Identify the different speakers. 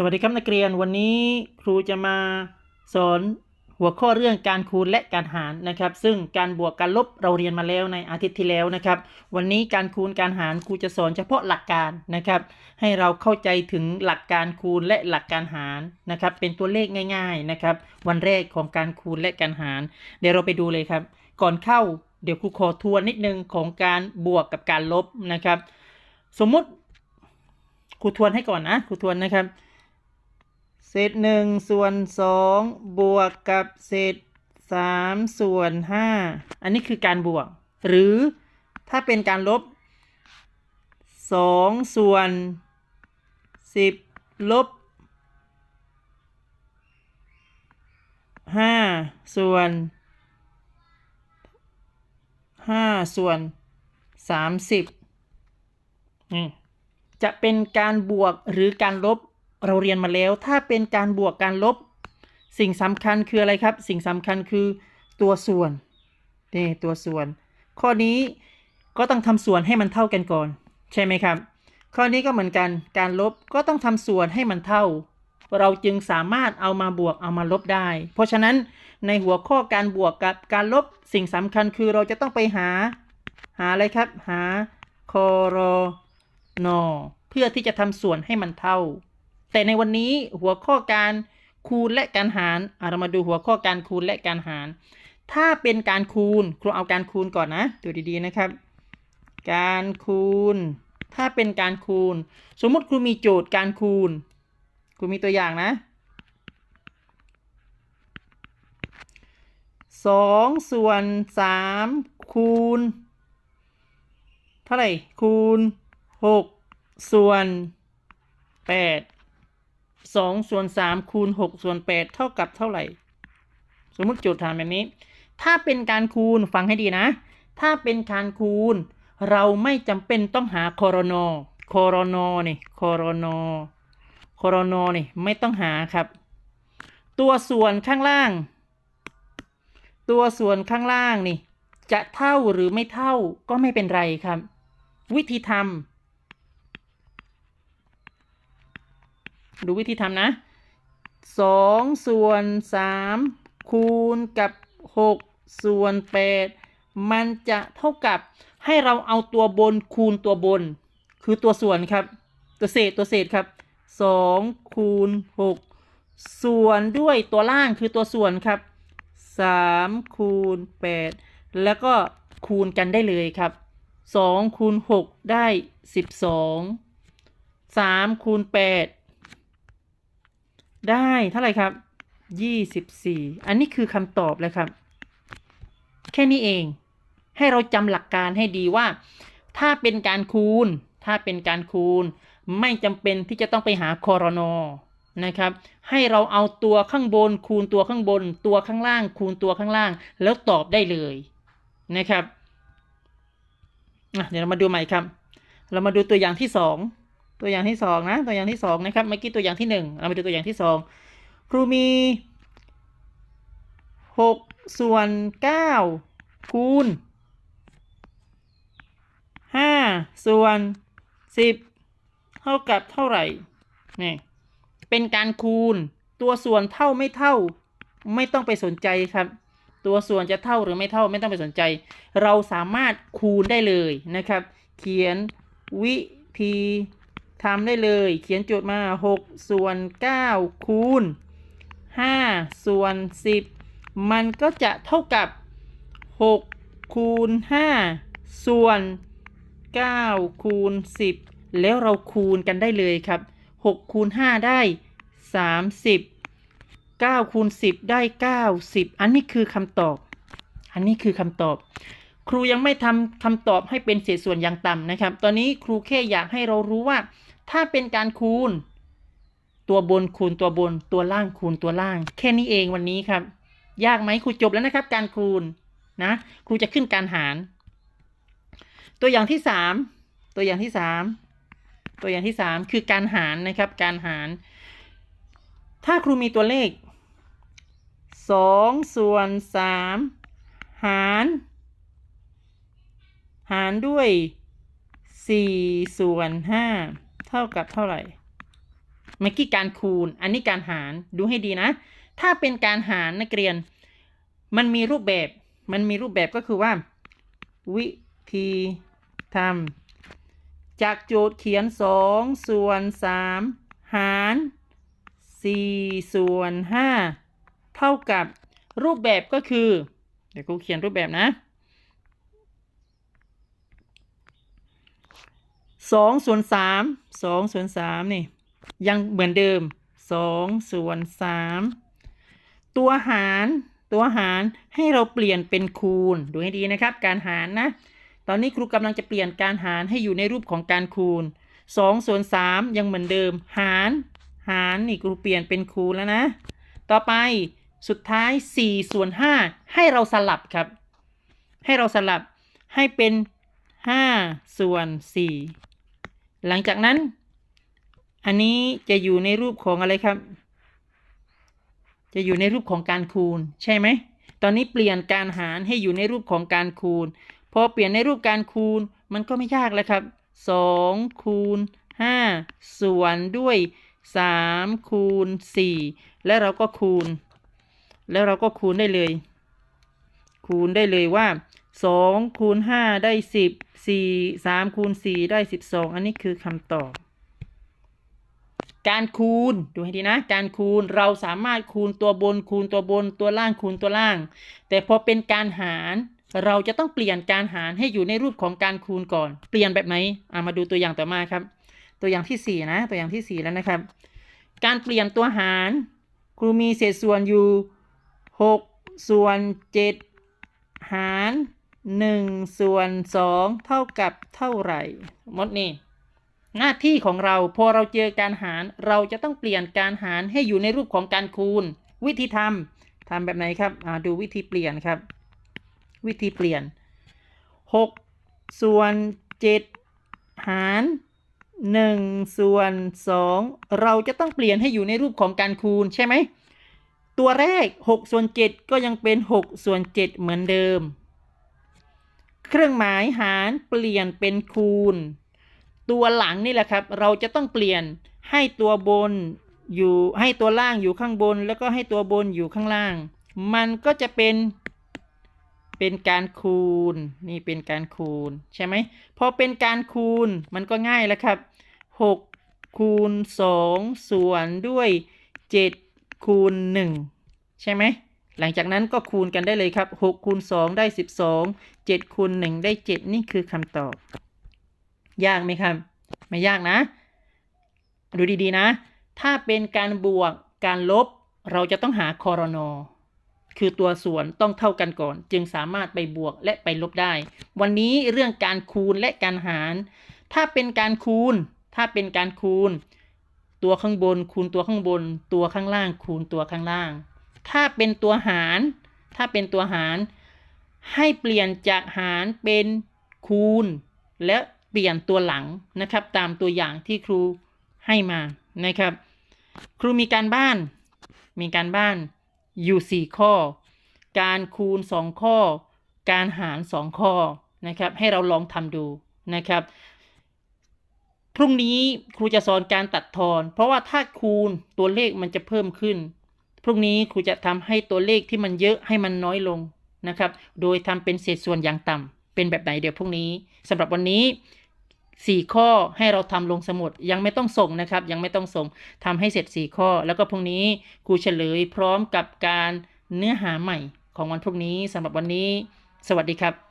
Speaker 1: สวัสดีครับนักเรียนวันนี้ครูจะมาสอนหัวข้อเรื่องการคูณและการหารนะครับ ซึ่งการบวกการลบเราเรียนมาแล้วในอาทิตย์ที่แล้วนะครับ วันนี้การคูณการหารครูจะสอนเฉพาะหลักการนะครับ ให้เราเข้าใจถึงหลักการคูณและหลักการหารนะครับ เป็นตัวเลขง่าย ๆนะครับ วันแรกของการคูณและการหาร เดี๋ยวเราไปดูเลยครับ ก่อนเข้าเดี๋ยวครูขอทวนนิดนึงของการบวกกับการลบนะครับ สมมุติครูทวนให้ก่อนนะครูทวนนะครับ เศษหนึ่งส่วนสองบวกกับเศษสามส่วนห้าอันนี้คือการบวก หรือถ้าเป็นการลบสองส่วนสิบลบห้าส่วนห้าส่วนสามสิบจะเป็นการบวกหรือการลบ เราเรียนมาแล้วถ้าเป็นการบวกการลบ สิ่งสำคัญคืออะไรครับ สิ่งสำคัญคือตัวส่วนนี่ตัวส่วน ข้อนี้ก็ต้องทำส่วนให้มันเท่ากันก่อน ใช่ไหมครับ ข้อนี้ก็เหมือนกันการลบก็ต้องทำส่วนให้มันเท่า เราจึงสามารถเอามาบวกเอามาลบได้ เพราะฉะนั้นในหัวข้อการบวกกับการลบสิ่งสำคัญคือเราจะต้องไปหา หาอะไรครับ หาคอรนอเพื่อที่จะทำส่วนให้มันเท่า แต่ในวันนี้หัวข้อการคูณและการหารเรามาดูหัวข้อการคูณและการหาร ถ้าเป็นการคูณครูเอาการคูณก่อนนะดูดีๆนะครับ การคูณ ถ้าเป็นการคูณ สมมุติครูมีโจทย์การคูณครูมีตัวอย่างนะสองส่วนสามคูณ เท่าไหร่คูณหกส่วนแปด สองส่วนสามคูณหกส่วนแปดเท่ากับเท่าไหร่ สมมติโจทย์ถามแบบนี้ ถ้าเป็นการคูณฟังให้ดีนะ ถ้าเป็นการคูณ เราไม่จำเป็นต้องหาคอรนอคอรนอนี่คอรนอคอรนอนี่ไม่ต้องหาครับ ตัวส่วนข้างล่าง ตัวส่วนข้างล่างนี่ จะเท่าหรือไม่เท่าก็ไม่เป็นไรครับ วิธีทำ ดูวิธีทำนะสองส่วนสามคูณกับหกส่วนแปดมันจะเท่ากับให้เราเอาตัวบนคูณตัวบน คือตัวส่วนครับ ตัวเศษตัวเศษครับสองคูณหกส่วนด้วยตัวล่างคือตัวส่วนครับสามคูณแปดแล้วก็คูณกันได้เลยครับสองคูณหกได้สิบสองสามคูณแปด ได้เท่าไหร่ครับยี่สิบสี่อันนี้คือคำตอบเลยครับ แค่นี้เอง ให้เราจำหลักการให้ดีว่า ถ้าเป็นการคูณ ถ้าเป็นการคูณ ไม่จำเป็นที่จะต้องไปหาคอรนอนะครับ ให้เราเอาตัวข้างบน คูณตัวข้างบน ตัวข้างล่าง คูณตัวข้างล่าง แล้วตอบได้เลยนะครับเดี๋ยวเรามาดูใหม่ครับ เรามาดูตัวอย่างที่สอง ตัวอย่างที่สองนะ ตัวอย่างที่สองนะครับ เมื่อกี้ตัวอย่างที่หนึ่งเรามาดูตัวอย่างที่สองครูมีหกส่วนเก้าคูณห้าส่วนสิบเท่ากับเท่าไหร่นี่เป็นการคูณ ตัวส่วนเท่าไม่เท่า ไม่ต้องไปสนใจครับ ตัวส่วนจะเท่าหรือไม่เท่าไม่ต้องไปสนใจ เราสามารถคูณได้เลยนะครับ เขียนวิธี ทำได้เลย เขียนโจทย์มา 6 ส่วน 9 คูณ 5 ส่วน 10 มันก็จะเท่ากับ 6 คูณ 5 ส่วน 9 คูณ 10 แล้วเราคูณกันได้เลยครับ 6 คูณ 5 ได้ 30 9 คูณ 10 ได้ 90 อันนี้คือคำตอบ อันนี้คือคำตอบครูยังไม่ทำคำตอบให้เป็นเศษส่วนอย่างต่ำนะครับ ตอนนี้ครูแค่อยากให้เรารู้ว่า ถ้าเป็นการคูณ ตัวบนคูณตัวบน ตัวล่างคูณตัวล่าง แค่นี้เองวันนี้ครับ ยากไหมครูจบแล้วนะครับ การคูณนะครูจะขึ้นการหาร ตัวอย่างที่สามตัวอย่างที่สามตัวอย่างที่สามคือการหารนะครับ การหาร ถ้าครูมีตัวเลขสองส่วนสามหาร หารด้วยสี่ส่วนห้า เท่ากับเท่าไหร่เมื่อกี้การคูณ อันนี้การหารดูให้ดีนะ ถ้าเป็นการหารนักเรียน มันมีรูปแบบ มันมีรูปแบบก็คือว่า วิธีทำจากโจทย์เขียนสองส่วนสามหารสี่ส่วนห้าเท่ากับรูปแบบก็คือ เดี๋ยวกูเขียนรูปแบบนะ สองส่วนสามสองส่วนสามนี่ ยังเหมือนเดิมสองส่วนสามตัวหารตัวหารให้เราเปลี่ยนเป็นคูณดูให้ดีนะครับ การหารนะ ตอนนี้ครูกำลังจะเปลี่ยนการหารให้อยู่ในรูปของการคูณสองส่วนสามยังเหมือนเดิม หารหารนี่ครูเปลี่ยนเป็นคูณแล้วนะ ต่อไปสุดท้ายสี่ส่วนห้าให้เราสลับครับ ให้เราสลับให้เป็นห้าส่วนสี่ หลังจากนั้น อันนี้จะอยู่ในรูปของอะไรครับ จะอยู่ในรูปของการคูณ ใช่ไหม ตอนนี้เปลี่ยนการหารให้อยู่ในรูปของการคูณ พอเปลี่ยนในรูปการคูณมันก็ไม่ยากแล้วครับสองคูณห้าส่วนด้วยสามคูณสี่และเราก็คูณ แล้วเราก็คูณได้เลย คูณได้เลยว่า สองคูณห้าได้สิบสี่สามคูณสี่ได้สิบสองอันนี้คือคำตอบ การคูณดูให้ดีนะ การคูณเราสามารถคูณตัวบนคูณตัวบนตัวล่างคูณตัวล่าง แต่พอเป็นการหารเราจะต้องเปลี่ยนการหารให้อยู่ในรูปของการคูณก่อน เปลี่ยนแบบไหนอามาดูตัวอย่างต่อมาครับ ตัวอย่างที่สี่นะตัวอย่างที่สี่แล้วนะครับ การเปลี่ยนตัวหาร ครูมีเศษส่วนอยู่หกส่วนเจ็ดหาร หนึ่งส่วนสองเท่ากับเท่าไหร่หมดนี่หน้าที่ของเราพอเราเจอการหาร เราจะต้องเปลี่ยนการหารให้อยู่ในรูปของการคูณ วิธีทำทำแบบไหนครับดูวิธีเปลี่ยนครับ วิธีเปลี่ยนหกส่วนเจ็ดหารหนึ่งส่วนสองเราจะต้องเปลี่ยนให้อยู่ในรูปของการคูณใช่ไหมตัวแรก 6 ส่วน 7 ก็ยังเป็น 6 ส่วน 7 เหมือนเดิม เครื่องหมายหารเปลี่ยนเป็นคูณ ตัวหลังนี่แหละครับ เราจะต้องเปลี่ยนให้ตัวบนอยู่ให้ตัวล่างอยู่ข้างบน แล้วก็ให้ตัวบนอยู่ข้างล่าง มันก็จะเป็นเป็นการคูณนี่เป็นการคูณใช่ไหมพอเป็นการคูณมันก็ง่ายแล้วครับ 6 คูณ 2 ส่วนด้วย 7 คูณ 1 ใช่ไหม หลังจากนั้นก็คูณกันได้เลยครับ6คูณ2ได้ 12 7คูณ1ได้ 7 นี่คือคำตอบ ยากไหมครับ ไม่ยากนะ ดูดีๆนะ ถ้าเป็นการบวกการลบ เราจะต้องหาคอรนอคือตัวส่วนต้องเท่ากันก่อน จึงสามารถไปบวกและไปลบได้ วันนี้เรื่องการคูณและการหาร ถ้าเป็นการคูณ ถ้าเป็นการคูณ ตัวข้างบนคูณตัวข้างบน ตัวข้างล่างคูณตัวข้างล่าง ถ้าเป็นตัวหาร ถ้าเป็นตัวหาร ให้เปลี่ยนจากหารเป็นคูณ และเปลี่ยนตัวหลังนะครับ ตามตัวอย่างที่ครูให้มานะครับ ครูมีการบ้าน มีการบ้านอยู่สี่ข้อ การคูณสองข้อ การหารสองข้อนะครับ ให้เราลองทำดูนะครับพรุ่งนี้ครูจะสอนการตัดทอน เพราะว่าถ้าคูณตัวเลขมันจะเพิ่มขึ้น พรุ่งนี้ครูจะทำให้ตัวเลขที่มันเยอะให้มันน้อยลงนะครับ โดยทำเป็นเศษส่วนอย่างต่ำเป็นแบบไหนเดี๋ยวพรุ่งนี้สำหรับวันนี้สี่ข้อให้เราทำลงสมุดยังไม่ต้องส่งนะครับ ยังไม่ต้องส่งทำให้เสร็จสี่ข้อ แล้วก็พรุ่งนี้ครูเฉลยพร้อมกับการเนื้อหาใหม่ของวันพรุ่งนี้สำหรับวันนี้ สวัสดีครับ